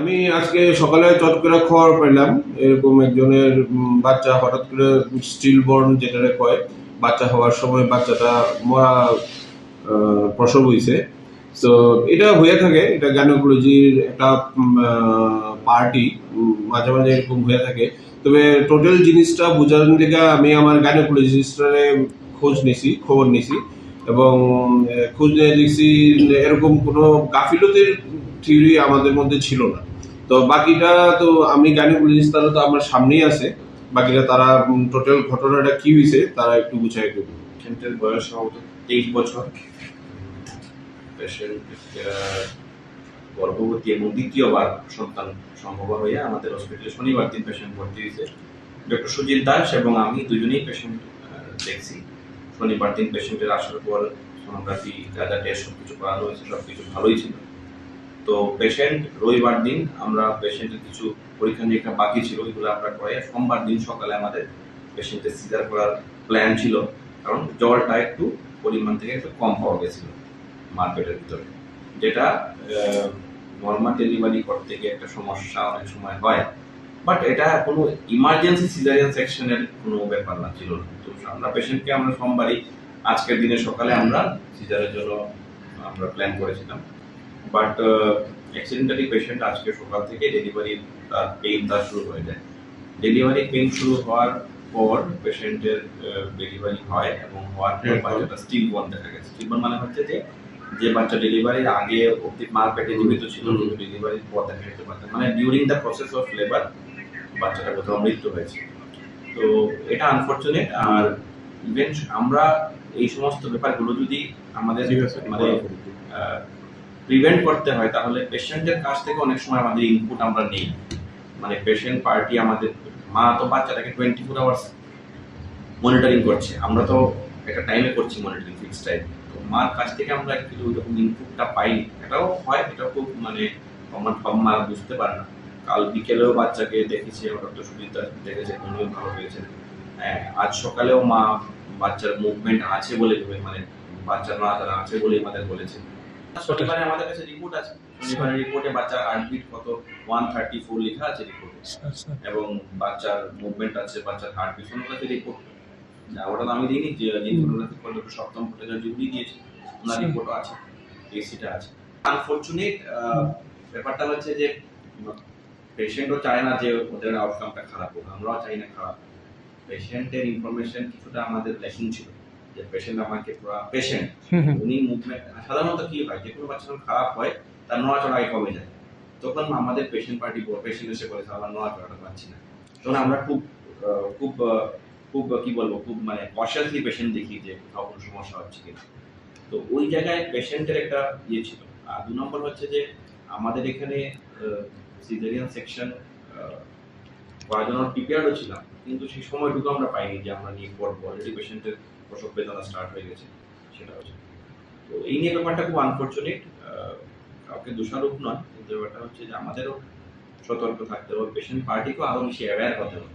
আমি আজকে সকালে চট করে খবর পেলাম, এরকম একজনের বাচ্চা হঠাৎ করে স্টিল বর্ন যেটা কয়, বাচ্চা হওয়ার সময় বাচ্চাটা মরা প্রসব হয়েছে তো এটা হয়ে থাকে, এটা গাইনোকোলজির একটা পার্টি মাঝে মাঝে এরকম হয়ে থাকে। তবে টোটাল জিনিসটা বোঝার দিকে আমি আমার গাইনোকোলজিস্টারে খোঁজ নিছি, খবর নিছি এবং খোঁজ নিয়ে দেখছি এরকম কোনো গাফিলতির থিওরি আমাদের মধ্যে ছিল না। তো বাকিটা তো আমি গাইনোকোলজিস্ট তারা তো আমার সামনেই আছে। বাকিটা তারা টোটাল ঘটনাটা কি হয়েছে তারা একটু বুঝাই দেবে। পেশেন্টের বয়স সম্ভবত তেইশ বছর। পেশেন্ট গর্ভবতী এবং দ্বিতীয়বার সন্তান সম্ভব হয়ে আমাদের হসপিটালে শনিবার দিন পেশেন্ট ভর্তি হয়েছে ডক্টর সুজিত দাস এবং আমি দুজনেই পেশেন্ট দেখছি। শনিবার দিন পেশেন্টের আসার পর সোনোগ্রাফি যা টেস্ট সব কিছু করানো হয়েছে সব কিছু ভালোই ছিল। তো পেশেন্ট রবিবার দিন আমরা পেশেন্টের কিছু পরীক্ষা নিরীক্ষা বাকি ছিল, ওইগুলো আমরা করে সোমবার দিন সকালে আমাদের পেশেন্টের সিজার করার প্ল্যান ছিল। কারণ জলটা একটু পরিমাণ থেকে একটু কম পাওয়া গেছিল মার পেটের ভিতরে। যেটা নর্মাল ডেলিভারি করতে গিয়ে একটা সমস্যা অনেক সময় হয়। বাট এটা কোনো ইমার্জেন্সি সিজারিয়ান সেকশনের কোনো ব্যাপার না, ছিল তো আমরা পেশেন্টকে আমরা সোমবারই, আজকের দিনে সকালে আমরা সিজারের জন্য আমরা প্ল্যান করেছিলাম। বাট অ্যাক্সিডেন্টালি পেশেন্ট আজকে সকাল থেকে তার পেইন তার শুরু হয়ে যায়। ডেলিভারি পেইন শুরু হওয়ার পর পেশেন্টের ডেলিভারি হয় এবং হওয়ার পর বাচ্চাটা স্টিল বন দেখা গেছে। স্টিল বন মানে হচ্ছে যে যে বাচ্চা ডেলিভারির আগে অব্দি মার পেটে জীবিত ছিল। কিন্তু ডেলিভারির পর দেখা যেতে পারত মানে during the process of labour বাচ্চাটা কোথাও মৃত্যু হয়েছে। তো এটা আনফরচুনেট আর ইভেন আমরা এই সমস্ত ব্যাপারগুলো যদি আমাদের মানে প্রিভেন্ট করতে হয় তাহলে পেশেন্টের কাছ থেকে অনেক সময় আমাদের ইনপুট আমরা নেই। মানে পেশেন্ট পার্টি আমাদের মা তো বাচ্চাটাকে টোয়েন্টি ফোর আওয়ার্স মনিটরিং করছে। আমরা তো একটা টাইমে করছি মনিটরিং ফিক্স টাইম তো মার কাছ থেকে আমরা অ্যাকচুয়ালি ওই রকম ইনপুটটা পাইনি এটাও হয় এটা খুব মানে কমন সব মা বুঝতে পারে না। কাল বিকেলেও বাচ্চাকে দেখেছি তো সুবিধা দেখেছে উনিও ভালো পেয়েছেন হ্যাঁ, আজ সকালেও মা বাচ্চার মুভমেন্ট আছে বলে মানে বাচ্চার নড়াচড়া আছে বলে আমাদের বলেছে। শনিবারে আমাদের কাছে রিপোর্ট আছে। শনিবারের রিপোর্টে বাচ্চার হার্টবিট কত? ওয়ান থার্টি ফোর লেখা আছে রিপোর্টে এবং বাচ্চার মুভমেন্ট আছে বাচ্চার হার্টবিট সোনোগ্রাফি রিপোর্ট ওটা তো আমি দিইনি যে সোনোগ্রাফি করলে সপ্তম ভোটের জুবলি দিয়েছে ওনার রিপোর্টও আছে এসিটা আছে। আনফরচুনেট ব্যাপারটা হচ্ছে যে পেশেন্টও চায় না যে ওদের আউটকামটা খারাপ হোক আমরাও চাই না খারাপ। পেশেন্টের ইনফরমেশন কিছুটা আমাদের ল্যাকিং ছিল। যে পেশেন্ট আমাকে পেশেন্ট উনি মুভমেন্ট সাধারণত কি হয় যে কোনো বাচ্চা যখন খারাপ হয় তার নড়াচড়া আগে কমে যায়। তখন আমাদের পেশেন্ট পার্টি পেশেন্ট এসে বলেছে আমার নড়াচড়াটা পাচ্ছি না। তখন আমরা খুব খুব খুব কি বলব খুব মানে কশাসলি পেশেন্ট দেখি যে কোথাও কোনো সমস্যা হচ্ছে কিনা। তো ওই জায়গায় পেশেন্টের একটা ইয়ে ছিল। আর দু নম্বর হচ্ছে যে আমাদের এখানে সিজারিয়ান সেকশন করার জন্য প্রিপেয়ারও ছিলাম, কিন্তু সেই সময়টুকু আমরা পাইনি যে আমরা নিয়ে পর অলরেডি পেশেন্টের প্রসব বেদনা স্টার্ট হয়ে গেছে, সেটা হচ্ছে। তো এই নিয়ে ব্যাপারটা খুব আনফর্চুনেট কাউকে দোষারোপ নয়, কিন্তু ব্যাপারটা হচ্ছে যে আমাদেরও সতর্ক থাকতে হবে পেশেন্ট পার্টিকেও আরও বেশি অ্যাওয়্যার হতে হবে।